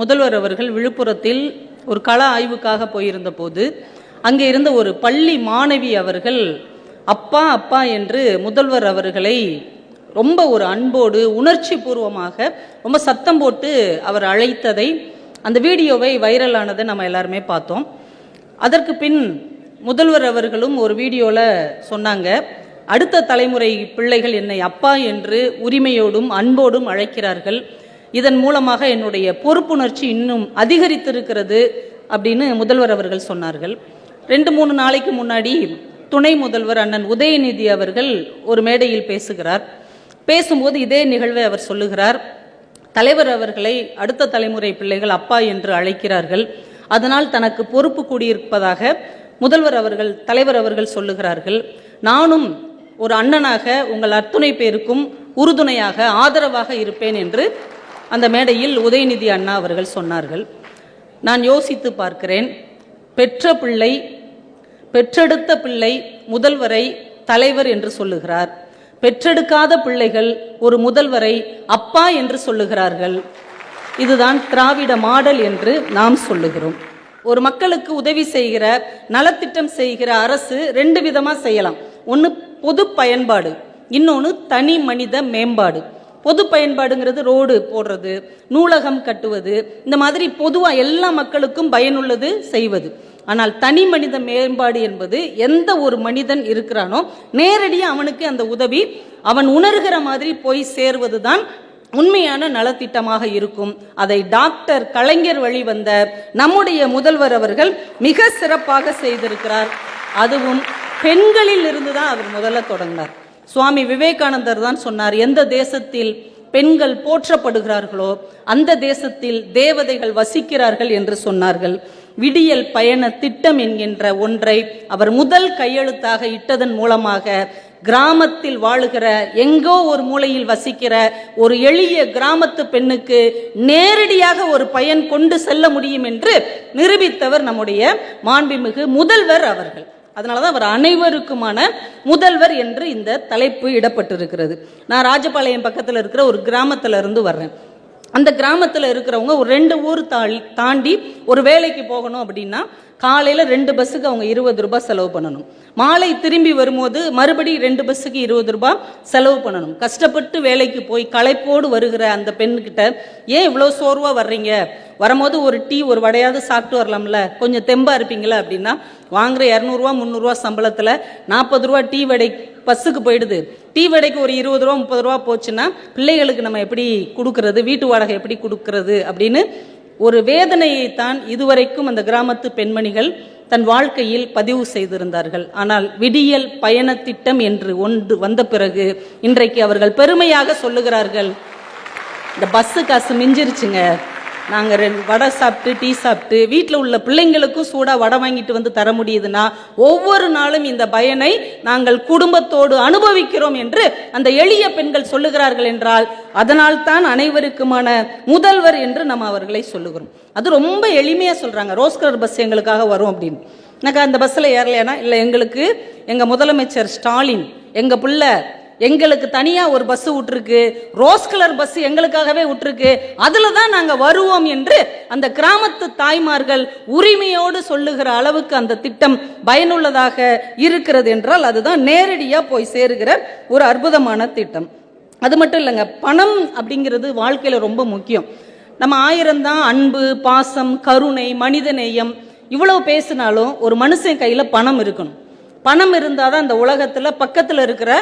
முதல்வர் அவர்கள் விழுப்புரத்தில் ஒரு கள ஆய்வுக்காக போயிருந்த போது அங்கே இருந்த ஒரு பள்ளி மாணவி அவர்கள் அப்பா அப்பா என்று முதல்வர் அவர்களை ரொம்ப ஒரு அன்போடு உணர்ச்சி பூர்வமாக ரொம்ப சத்தம் போட்டு அவர் அழைத்ததை அந்த வீடியோவை வைரலானதை நம்ம எல்லாருமே பார்த்தோம். அதற்கு பின் முதல்வர் அவர்களும் ஒரு வீடியோவில் சொன்னாங்க அடுத்த தலைமுறை பிள்ளைகள் என்னை அப்பா என்று உரிமையோடும் அன்போடும் அழைக்கிறார்கள். இதன் மூலமாக என்னுடைய பொறுப்புணர்ச்சி இன்னும் அதிகரித்திருக்கிறது அப்படின்னு முதல்வர் அவர்கள் சொன்னார்கள். ரெண்டு மூணு நாளைக்கு முன்னாடி துணை முதல்வர் அண்ணன் உதயநிதி அவர்கள் ஒரு மேடையில் பேசுகிறார். பேசும்போது இதே நிகழ்வை அவர் சொல்லுகிறார். தலைவர் அவர்களை அடுத்த தலைமுறை பிள்ளைகள் அப்பா என்று அழைக்கிறார்கள். அதனால் தனக்கு பொறுப்பு கூடியிருப்பதாக முதல்வர் அவர்கள் தலைவர் அவர்கள் சொல்லுகிறார்கள். நானும் ஒரு அண்ணனாக உங்கள் அத்துணை பேருக்கும் உறுதுணையாக ஆதரவாக இருப்பேன் என்று அந்த மேடையில் உதயநிதி அண்ணா அவர்கள் சொன்னார்கள் நான் யோசித்து பார்க்கிறேன். பெற்ற பிள்ளை பெற்றெடுத்த பிள்ளை முதல்வரை தலைவர் என்று சொல்லுகிறார். பெற்றெடுக்காத பிள்ளைகள் ஒரு முதல்வரை அப்பா என்று சொல்லுகிறார்கள். இதுதான் திராவிட மாடல் என்று நாம் சொல்லுகிறோம். ஒரு மக்களுக்கு உதவி செய்கிற நலத்திட்டம் செய்கிற அரசு ரெண்டு விதமாக செய்யலாம். ஒன்று பொது பயன்பாடு இன்னொன்று தனி மனித மேம்பாடு. பொது பயன்பாடுங்கிறது ரோடு போடுறது நூலகம் கட்டுவது இந்த மாதிரி பொதுவாக எல்லா மக்களுக்கும் பயனுள்ளது செய்வது. ஆனால் தனி மனித மேம்பாடு என்பது எந்த ஒரு மனிதன் இருக்கிறானோ நேரடியாக அவனுக்கு அந்த உதவி அவன் உணர்கிற மாதிரி போய் சேர்வது தான் உண்மையான நலத்திட்டமாக இருக்கும். அதை டாக்டர் கலைஞர் வழி வந்த நம்முடைய முதல்வர் அவர்கள் மிக சிறப்பாக செய்திருக்கிறார். அதுவும் பெண்களில் இருந்து தான் அவர் முதல்ல தொடங்கினார். சுவாமி விவேகானந்தர் தான் சொன்னார் எந்த தேசத்தில் பெண்கள் போற்றப்படுகிறார்களோ அந்த தேசத்தில் தேவதைகள் வசிக்கிறார்கள் என்று சொன்னார்கள். விடியல் பயண திட்டம் என்கின்ற ஒன்றை அவர் முதல் கையெழுத்தாக இட்டதன் மூலமாக கிராமத்தில் வாழுகிற எங்கோ ஒரு மூலையில் வசிக்கிற ஒரு எளிய கிராமத்து பெண்ணுக்கு நேரடியாக ஒரு பயன் கொண்டு செல்ல முடியும் என்று நிரூபித்தவர் நம்முடைய மாண்புமிகு முதல்வர் அவர்கள். அதனால தான் அவர் அனைவருக்குமான முதல்வர் என்று இந்த தலைப்பு இடப்பட்டிருக்கிறது. நான் ராஜபாளையம் பக்கத்தில் இருக்கிற ஒரு கிராமத்துல இருந்து வர்றேன். அந்த கிராமத்தில் இருக்கிறவங்க ஒரு ரெண்டு ஊர் தாண்டி தாண்டி ஒரு வேலைக்கு போகணும் அப்படின்னா காலையில் ரெண்டு பஸ்ஸுக்கு அவங்க இருபது ரூபாய் செலவு பண்ணணும். மாலை திரும்பி வரும்போது மறுபடி ரெண்டு பஸ்ஸுக்கு இருபது ரூபாய் செலவு பண்ணணும். கஷ்டப்பட்டு வேலைக்கு போய் களைப்போடு வருகிற அந்த பெண்கிட்ட ஏன் இவ்வளோ சோர்வாக வர்றீங்க? வரும்போது ஒரு டீ ஒரு வடையாவது சாப்பிட்டு வரலாம்ல? கொஞ்சம் தெம்பாக இருப்பீங்களா அப்படின்னா வாங்குற இரநூறுவா முந்நூறுரூவா சம்பளத்தில் நாற்பது ரூபா டீ வடை பஸ்ஸுக்கு போயிடுது. டீ வடைக்கு ஒரு இருபது ரூபா முப்பது ரூபா போச்சுன்னா பிள்ளைகளுக்கு நம்ம எப்படி கொடுக்கறது? வீட்டு வாடகை எப்படி கொடுக்கறது? அப்படின்னு ஒரு வேதனையை தான் இதுவரைக்கும் அந்த கிராமத்து பெண்மணிகள் தன் வாழ்க்கையில் பதிவு செய்திருந்தார்கள். ஆனால் விடியல் பயண திட்டம் என்று ஒன்று வந்த பிறகு இன்றைக்கு அவர்கள் பெருமையாக சொல்லுகிறார்கள். இந்த பஸ்ஸு காசு மிஞ்சிருச்சுங்க. நாங்கள் ரெண்டு வடை சாப்பிட்டு டீ சாப்பிட்டு வீட்டில் உள்ள பிள்ளைங்களுக்கும் சூடாக வடை வாங்கிட்டு வந்து தர முடியுதுன்னா ஒவ்வொரு நாளும் இந்த பயனை நாங்கள் குடும்பத்தோடு அனுபவிக்கிறோம் என்று அந்த எளிய பெண்கள் சொல்லுகிறார்கள் என்றால் அதனால் தான் அனைவருக்குமான முதல்வர் என்று நம்ம அவர்களை சொல்லுகிறோம். அது ரொம்ப எளிமையாக சொல்கிறாங்க ரோஸ்கலர் பஸ் எங்களுக்காக வரும் அப்படின்னு. எனக்கு அந்த பஸ்ஸில் ஏறலையானா? இல்லை எங்களுக்கு எங்கள் முதலமைச்சர் ஸ்டாலின் எங்கள் பிள்ளை எங்களுக்கு தனியாக ஒரு பஸ் விட்டுருக்கு. ரோஸ் கலர் பஸ் எங்களுக்காகவே விட்டுருக்கு. அதில் தான் நாங்கள் வருவோம் என்று அந்த கிராமத்து தாய்மார்கள் உரிமையோடு சொல்லுகிற அளவுக்கு அந்த திட்டம் பயனுள்ளதாக இருக்கிறது என்றால் அதுதான் நேரடியாக போய் சேருகிற ஒரு அற்புதமான திட்டம். அது மட்டும் இல்லைங்க பணம் அப்படிங்கிறது வாழ்க்கையில் ரொம்ப முக்கியம். நம்ம ஆயிரம் தான் அன்பு பாசம் கருணை மனிதநேயம் இவ்வளவு பேசினாலும் ஒரு மனுஷன் கையில் பணம் இருக்கணும். பணம் இருந்தால் தான் இந்த உலகத்தில் பக்கத்தில் இருக்கிற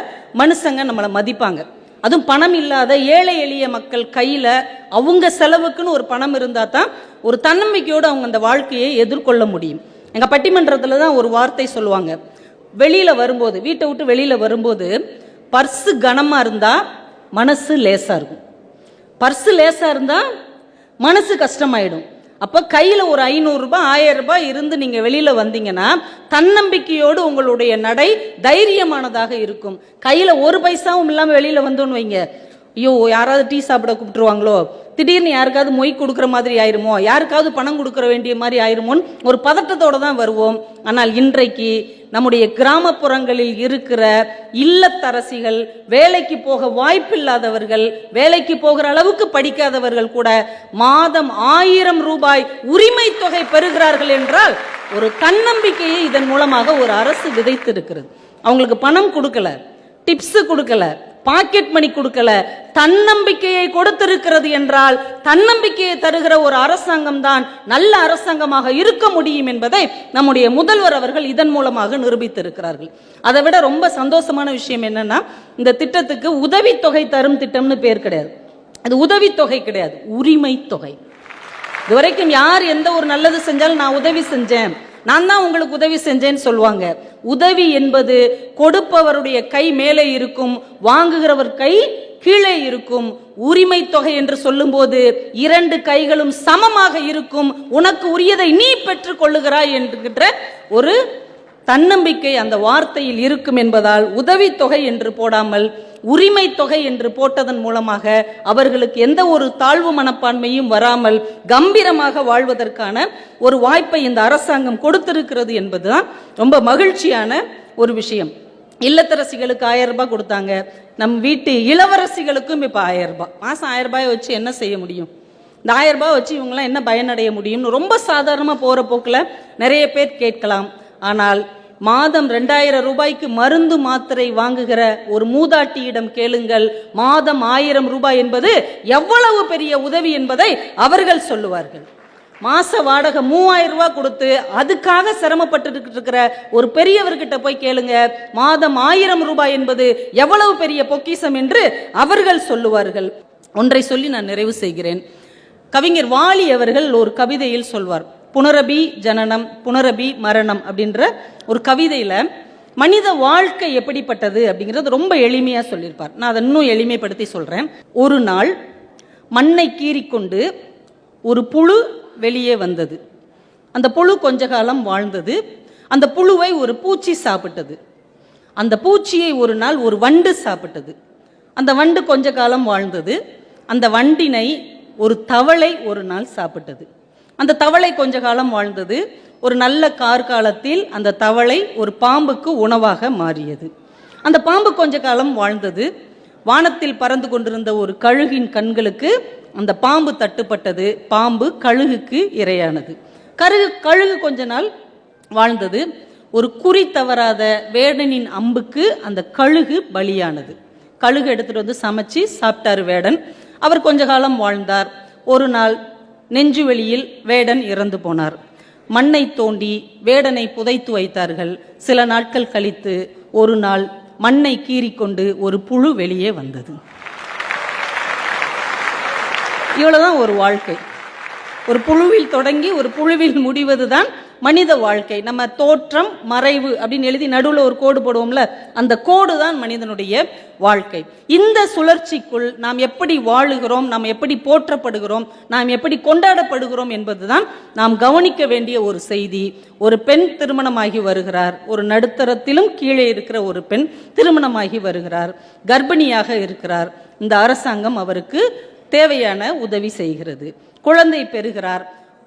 மனுஷங்க நம்மளை மதிப்பாங்க. அதுவும் பணம் இல்லாத ஏழை எளிய மக்கள் கையில் அவங்க செலவுக்குன்னு ஒரு பணம் இருந்தால் தான் ஒரு தன்னம்பிக்கையோடு அவங்க அந்த வாழ்க்கையை எதிர்கொள்ள முடியும். எங்கள் பட்டிமன்றத்தில் தான் ஒரு வார்த்தை சொல்லுவாங்க. வெளியில் வரும்போது வீட்டை விட்டு வெளியில் வரும்போது பர்ஸு கனமாக இருந்தால் மனசு லேசாக இருக்கும். பர்ஸு லேசாக இருந்தால் மனசு கஷ்டமாயிடும். அப்போ கையில் ஒரு ஐநூறுரூபா ஆயிரம் ரூபாய் இருந்து நீங்கள் வெளியில் வந்தீங்கன்னா தன்னம்பிக்கையோடு உங்களுடைய நடை தைரியமானதாக இருக்கும். கையில் ஒரு பைசாவும் இல்லாமல் வெளியில் வந்தோன்னு வைங்க. ஐயோ யாராவது டீ சாப்பிட கூப்பிட்டுருவாங்களோ? திடீர்னு யாருக்காவது மொய் கொடுக்குற மாதிரி ஆயிருமோ யாருக்காவது பணம் கொடுக்குற வேண்டிய மாதிரி ஆயிருமோன்னு ஒரு பதட்டத்தோடு தான் வருவோம். ஆனால் இன்றைக்கு நம்முடைய கிராமப்புறங்களில் இருக்கிற இல்லத்தரசிகள் வேலைக்கு போக வாய்ப்பில்லாதவர்கள் வேலைக்கு போகிற அளவுக்கு படிக்காதவர்கள் கூட மாதம் ஆயிரம் ரூபாய் உரிமை தொகை பெறுகிறார்கள் என்றால் ஒரு தன்னம்பிக்கையை இதன் மூலமாக ஒரு அரசு விதைத்திருக்கிறது. அவங்களுக்கு பணம் கொடுக்கல டிப்ஸ் கொடுக்கல பாக்கெட் மணி கொடுக்கல. தன்னம்பிக்கையை கொடுத்திருக்கிறது என்றால் தன்னம்பிக்கையை தருகிற ஒரு அரசாங்கம் தான் நல்ல அரசாங்கமாக இருக்க முடியும் என்பதை நம்முடைய முதல்வர் அவர்கள் இதன் மூலமாக நிரூபித்திருக்கிறார்கள். அதை விட ரொம்ப சந்தோஷமான விஷயம் என்னன்னா இந்த திட்டத்துக்கு உதவித்தொகை தரும் திட்டம்னு பேர் கிடையாது. அது உதவித்தொகை கிடையாது. உரிமை தொகை இதுவரைக்கும் யார் எந்த ஒரு நல்லது செஞ்சாலும் நான் உதவி செஞ்சேன். நான் தான் உங்களுக்கு உதவி செஞ்சேன்னு சொல்லுவாங்க. உதவி என்பது கொடுப்பவருடைய கை மேலே இருக்கும் வாங்குகிறவர் கை கீழே இருக்கும். உரிமை தொகை என்று சொல்லும்போது இரண்டு கைகளும் சமமாக இருக்கும். உனக்கு உரியதை நீ பெற்றுக் கொள்ளுகிறாய் என்கின்ற ஒரு தன்னம்பிக்கை அந்த வார்த்தையில் இருக்கும் என்பதால் உதவித்தொகை என்று போடாமல் உரிமை தொகை என்று போட்டதன் மூலமாக அவர்களுக்கு எந்த ஒரு தாழ்வு மனப்பான்மையும் வராமல் கம்பீரமாக வாழ்வதற்கான ஒரு வாய்ப்பை இந்த அரசாங்கம் கொடுத்திருக்கிறது என்பதுதான் ரொம்ப மகிழ்ச்சியான ஒரு விஷயம். இல்லத்தரசிகளுக்கு ஆயிரம் ரூபாய் கொடுத்தாங்க. நம் வீட்டு இளவரசிகளுக்கும் இப்போ ஆயிரம் ரூபாய். மாதம் ஆயிரம் ரூபாயை வச்சு என்ன செய்ய முடியும்? இந்த ஆயிரம் ரூபாய் வச்சு இவங்களாம் என்ன பயனடைய முடியும்னு ரொம்ப சாதாரணமாக போகிற போக்கில் நிறைய பேர் கேட்கலாம். ஆனால் மாதம் ரெண்டாயிரம் ரூபாய்க்கு மருந்து மாத்திரை வாங்குகிற ஒரு மூதாட்டியிடம் கேளுங்கள். மாதம் ஆயிரம் ரூபாய் என்பது எவ்வளவு பெரிய உதவி என்பதை அவர்கள் சொல்லுவார்கள். மாச வாடகை மூவாயிரம் ரூபாய் கொடுத்து அதுக்காக சிரமப்பட்டு இருக்கிற ஒரு பெரியவர்கிட்ட போய் கேளுங்க. மாதம் ஆயிரம் ரூபாய் என்பது எவ்வளவு பெரிய பொக்கிஷம் என்று அவர்கள் சொல்லுவார்கள். ஒன்றை சொல்லி நான் நிறைவு செய்கிறேன். கவிஞர் வாலி அவர்கள் ஒரு கவிதையில் சொல்வார். புனரபி ஜனனம் புனரபி மரணம் அப்படின்ற ஒரு கவிதையில் மனித வாழ்க்கை எப்படிப்பட்டது அப்படிங்கிறது ரொம்ப எளிமையாக சொல்லியிருப்பார். நான் அதை இன்னும் எளிமைப்படுத்தி சொல்கிறேன் ஒரு நாள் மண்ணை கீறிக்கொண்டு ஒரு புழு வெளியே வந்தது. அந்த புழு கொஞ்ச காலம் வாழ்ந்தது. அந்த புழுவை ஒரு பூச்சி சாப்பிட்டது. அந்த பூச்சியை ஒரு நாள் ஒரு வண்டு சாப்பிட்டது. அந்த வண்டு கொஞ்ச காலம் வாழ்ந்தது. அந்த வண்டினை ஒரு தவளை ஒரு நாள் சாப்பிட்டது. அந்த தவளை கொஞ்ச காலம் வாழ்ந்தது. ஒரு நல்ல கார்காலத்தில் அந்த தவளை ஒரு பாம்புக்கு உணவாக மாறியது. அந்த பாம்பு கொஞ்ச காலம் வாழ்ந்தது. வானத்தில் பறந்து கொண்டிருந்த ஒரு கழுகின் கண்களுக்கு அந்த பாம்பு தட்டுப்பட்டது. பாம்பு கழுகுக்கு இரையானது. கருகு கழுகு கொஞ்ச நாள் வாழ்ந்தது. ஒரு குறி தவறாத வேடனின் அம்புக்கு அந்த கழுகு பலியானது. கழுகு எடுத்துட்டு வந்து சமைச்சு சாப்பிட்டாரு வேடன். அவர் கொஞ்ச காலம் வாழ்ந்தார். ஒரு நாள் நெஞ்சுவெளியில் வேடன் இறந்து போனார். மண்ணை தோண்டி வேடனை புதைத்து வைத்தார்கள். சில நாட்கள் கழித்து ஒரு நாள் மண்ணை கீறிக்கொண்டு ஒரு புழு வெளியே வந்தது. இவ்வளவுதான் ஒரு வாழ்க்கை. ஒரு புழுவில் தொடங்கி ஒரு புழுவில் முடிவது தான் மனித வாழ்க்கை. நம்ம தோற்றம் மறைவு அப்படின்னு எழுதி நடுவில் ஒரு கோடு போடுவோம்ல அந்த கோடு தான் மனிதனுடைய வாழ்க்கை. இந்த சுழற்சிக்குள் நாம் எப்படி வாழுகிறோம் நாம் எப்படி போற்றப்படுகிறோம் நாம் எப்படி கொண்டாடப்படுகிறோம் என்பதுதான் நாம் கவனிக்க வேண்டிய ஒரு செய்தி. ஒரு பெண் திருமணமாகி வருகிறார். ஒரு நடுத்தரத்திலும் கீழே இருக்கிற ஒரு பெண் திருமணமாகி வருகிறார். கர்ப்பிணியாக இருக்கிறார். இந்த அரசாங்கம் அவருக்கு தேவையான உதவி செய்கிறது. குழந்தை பெறுகிறார்.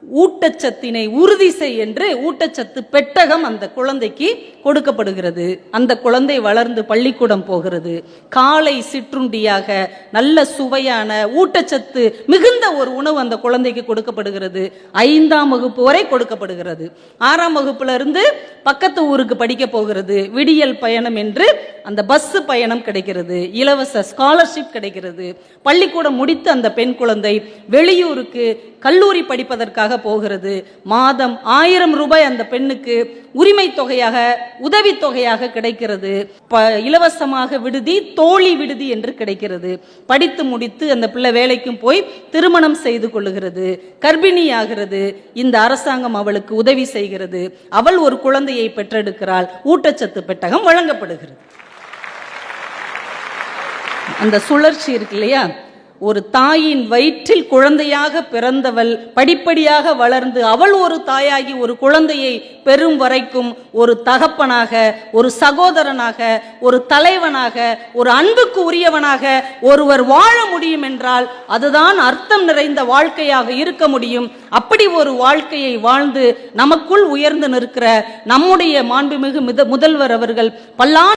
ஊட்டச்சத்தினை உறுதி செய் என்று ஊட்டச்சத்து பெட்டகம் அந்த குழந்தைக்கு கொடுக்கப்படுகிறது. அந்த குழந்தை வளர்ந்து பள்ளிக்கூடம் போகிறது. காலை சிற்றுண்டியாக நல்ல சுவையான ஊட்டச்சத்து மிகுந்த ஒரு உணவு அந்த குழந்தைக்கு கொடுக்கப்படுகிறது. ஐந்தாம் வகுப்பு வரை கொடுக்கப்படுகிறது. ஆறாம் வகுப்புல இருந்து பக்கத்து ஊருக்கு படிக்க போகிறது. விடியல் பயணம் என்று அந்த பஸ் பயணம் கிடைக்கிறது. இலவச ஸ்காலர்ஷிப் கிடைக்கிறது. பள்ளிக்கூடம் முடித்து அந்த பெண் குழந்தை வெளியூருக்கு கல்லூரி படிப்பதற்காக தொகையாக போகிறது. மாதம் ஆயிரம் ரூபாய் அந்த பெண்ணுக்கு உரிமை தொகையாக உதவி தொகையாக கிடைக்கிறது. இலவசமாக விடுதி தோழி விடுதி என்று கிடைக்கிறது. படித்து முடித்து அந்த பிள்ளை வேலைக்கும் போய் திருமணம் செய்து கொள்ளுகிறது. கர்ப்பிணியாகிறது. இந்த அரசாங்கம் அவளுக்கு உதவி செய்கிறது. அவள் ஒரு குழந்தையை பெற்றெடுக்கிறாள். ஊட்டச்சத்து பெட்டகம் வழங்கப்படுகிறது. அந்த சுழற்சி இருக்கு இல்லையா? ஒரு தாயின் வயிற்றில் குழந்தையாக பிறந்தவள் படிப்படியாக வளர்ந்து அவள் ஒரு தாயாகி ஒரு குழந்தையை பெறும் வரைக்கும் ஒரு தகப்பனாக ஒரு சகோதரனாக ஒரு தலைவனாக ஒரு அன்புக்கு உரியவனாக ஒருவர் வாழ முடியும் என்றால் அதுதான் அர்த்தம் நிறைந்த வாழ்க்கையாக இருக்க முடியும். அப்படி ஒரு வாழ்க்கையை வாழ்ந்து நமக்குள் உயர்ந்து நிற்கிற நம்முடைய மாண்புமிகு மித- முதல்வர் அவர்கள் பல்லாண்டு